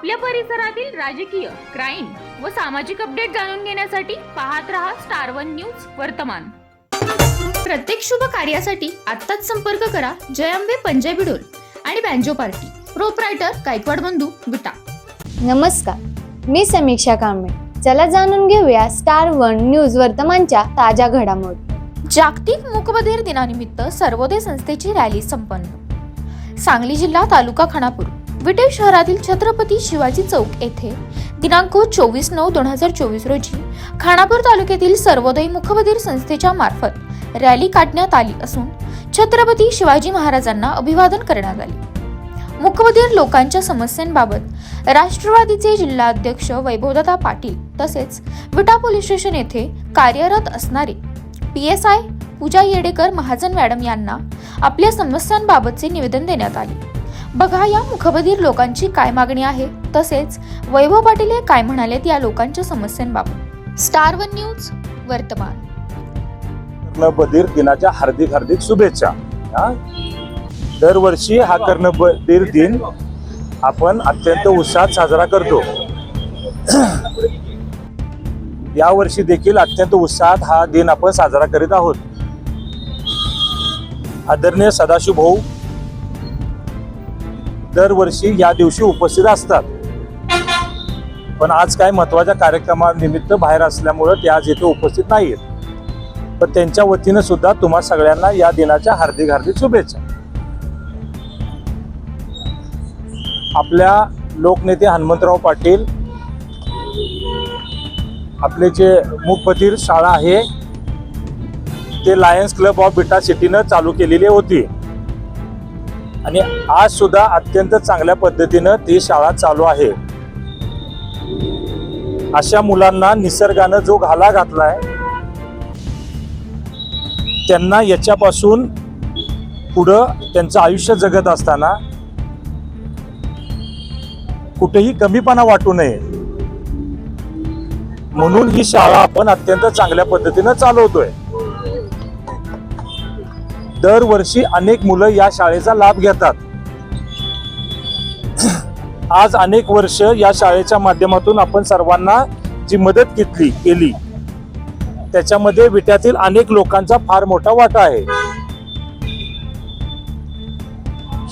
आपल्या परिसरातील राजकीय क्राईम व सामाजिक अपडेट जाणून घेण्यासाठी पाहत रहा स्टार वन न्यूज वर्तमान. प्रत्येक शुभ कार्यासाठी आत्ताच संपर्क करा जयंबे पंजाबी डोल आणि बँजो पार्टी प्रोप्रायटर गायकवाड बंधू विटा. नमस्कार मी समीक्षा कांबळे. चला जाणून घेऊया स्टार वन न्यूज वर्तमानच्या ताज्या घडामोडी. जागतिक मूकबधीर दिनानिमित्त सर्वोदय संस्थेची रॅली संपन्न. सांगली जिल्हा तालुका खानापूर विटे शहरातील छत्रपती शिवाजी चौक येथे दिनांक चोवीस नऊ दोन हजार चोवीस रोजी खानापूर तालुक्यातील सर्वोदय मुखबधीर संस्थेच्या मार्फत रॅली काढण्यात आली असून छत्रपती शिवाजी महाराजांना अभिवादन करण्यात आले. मुखबधीर लोकांच्या समस्यांबाबत राष्ट्रवादीचे जिल्हाध्यक्ष वैभवदादा पाटील तसेच विटा पोलीस स्टेशन येथे कार्यरत असणारे P S I Pooja Yedekar Mahajan madam यांना आपल्या समस्यांबाबतचे निवेदन देण्यात आले. बघा या मुखबधीर लोकांची काय मागणी आहे? तसेच वैभव पाटील हे काय म्हणालेत या लोकांच्या समस्यांबाबत? स्टार वन न्यूज वर्तमान. कर्णबधीर दिनाच्या हार्दिक हार्दिक शुभेच्छा. हा? दरवर्षी हा कर्णबधीर दिन आपण अत्यंत उत्साहात साजरा करतो. या वर्षी देखील अत्यंत उत्साहात हा दिन आपण साजरा करीत आहोत. आदरणीय सदाशिव भाऊ दरवर्षी या दिवशी उपस्थित असतात. पण आज काय महत्त्वाच्या कार्यक्रमानिमित्त बाहेर असल्यामुळं ते आज येथे उपस्थित नाहीत पण त्यांच्या वतीनं सुद्धा तुम्हा सगळ्यांना या दिनाच्या हार्दिक हार्दिक शुभेच्छा. आपल्या लोकनेते हनुमंतराव पाटील आपले जे मुखपतीर शाळा आहे ते लायन्स क्लब ऑफ बिटा सिटीनं चालू केलेली होती. आणि आज सुद्धा अत्यंत चांगल्या पद्धतीनं ती शाळा चालू आहे. अशा मुलांना निसर्गानं जो घाला घातलाय त्यांना याच्यापासून पुढं त्यांचं आयुष्य जगत असताना कुठेही कमीपणा वाटू नये. म्हणून ही शाळा आपण अत्यंत चांगल्या पद्धतीनं चालवतोय. दरवर्षी अनेक मुलं या शाळेचा लाभ घेतात. आज अनेक वर्ष या शाळेच्या माध्यमातून आपण सर्वांना जी मदत घेतली केली त्याच्यामध्ये विट्यातील अनेक लोकांचा फार मोठा वाटा आहे.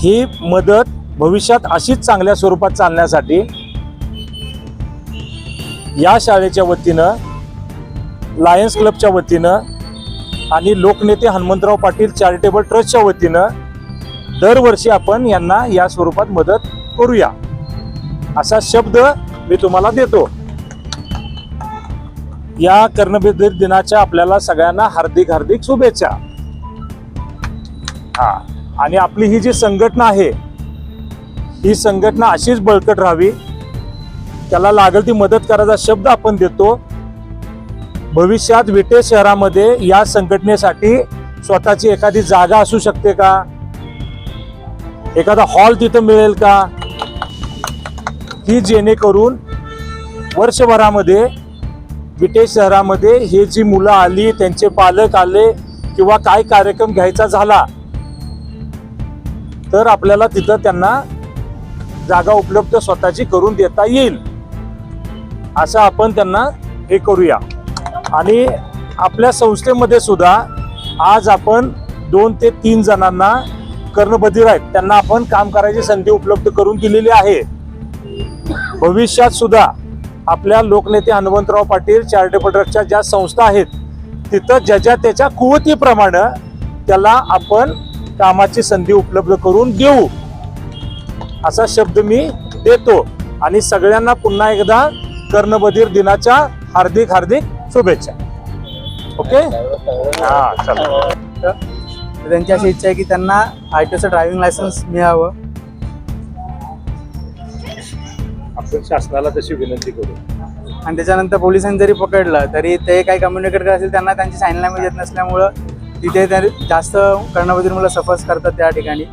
ही मदत भविष्यात अशीच चांगल्या स्वरूपात चालण्यासाठी या शाळेच्या वतीनं लायन्स क्लबच्या वतीनं आणि लोकनेते हनुमंतराव पाटील चॅरिटेबल ट्रस्टच्या वतीनं दरवर्षी आपण यांना या स्वरूपात मदत करूया. असा शब्द मी तुम्हाला देतो. या कर्णबधीर दिनाच्या आपल्याला सगळ्यांना हार्दिक हार्दिक शुभेच्छा. हा आणि आपली ही जी संघटना आहे ही संघटना अशीच बळकट राहावी. त्याला लागेल ती मदत करायचा शब्द आपण देतो. भविष्यात विटे शहरामध्ये या संघटनेसाठी स्वतःची एखादी जागा असू शकते का? एखादा हॉल तिथं मिळेल का? ही जेणेकरून वर्षभरामध्ये विटे शहरामध्ये हे जी मुलं आली त्यांचे पालक आले किंवा काय कार्यक्रम घ्यायचा झाला तर आपल्याला तिथं त्यांना जागा उपलब्ध स्वतःची करून देता येईल. असं आपण त्यांना हे करूया. आणि आपल्या संस्थेमध्ये सुद्धा आज आपण दोन ते तीन जणांना कर्णबधीर आहेत. त्यांना आपण काम करायची संधी उपलब्ध करून दिलेली आहे. भविष्यात सुद्धा आपल्या लोकनेते हनुमंतराव पाटील चॅरिटेबल ट्रस्टच्या ज्या संस्था आहेत तिथं ज्याच्या त्याच्या कुवतीप्रमाणे त्याला आपण कामाची संधी उपलब्ध करून देऊ असा शब्द मी देतो. आणि सगळ्यांना पुन्हा एकदा कर्णबधीर दिनाच्या हार्दिक हार्दिक शुभेच्छा. ओके हा चला. तर त्यांची अशी इच्छा आहे की त्यांना आय टी ड्रायव्हिंग लायसन्स मिळावं. आपण शासनाला तशी विनंती करू. आणि त्याच्यानंतर पोलिसांनी जरी पकडलं तरी ते काही कम्युनिकेट करत असेल त्यांना त्यांची साईन लँग्वेज येत नसल्यामुळं तिथे जास्त कर्णबधीर मुलं सफर्स करतात त्या ठिकाणी.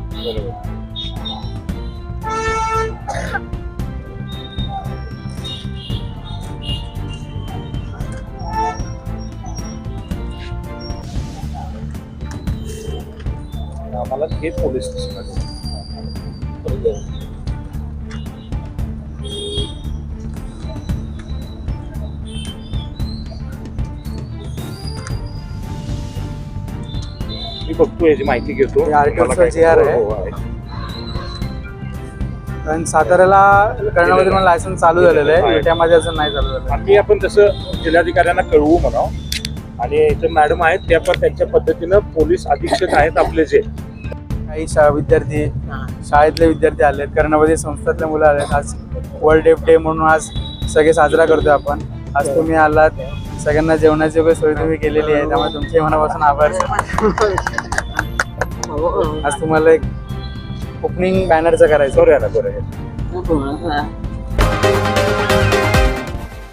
आम्हाला हे पोलीस स्टेशन मी बघतो याची माहिती घेतो. हो, हो, कारण साताऱ्याला करण्यामध्ये पण लायसन्स चालू झालेलं आहे. त्यामध्ये असं नाही चालू झालं आणि आपण तसं जिल्हाधिकाऱ्यांना कळवू म्हणा आणि इथे मॅडम आहेत त्या पण त्यांच्या पद्धतीनं पोलीस अधीक्षक आहेत आपले जे. काही शा विद्यार्थी शाळेतले विद्यार्थी आलेत. कर्णामध्ये संस्थातले मुलं आलेत. आज वर्ल्ड डेफ डे म्हणून आज सगळे साजरा करतोय आपण. आज तुम्ही आलात. सगळ्यांना जेवणाची वगैरे सोय तुम्ही केलेली आहे. त्यामुळे तुमचे मनापासून आभार. आज तुम्हाला एक ओपनिंग बॅनरचं करायचं.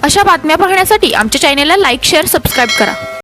अशा बातम्या पाहण्यासाठी आमच्या चॅनेलला लाईक शेअर सबस्क्राईब करा.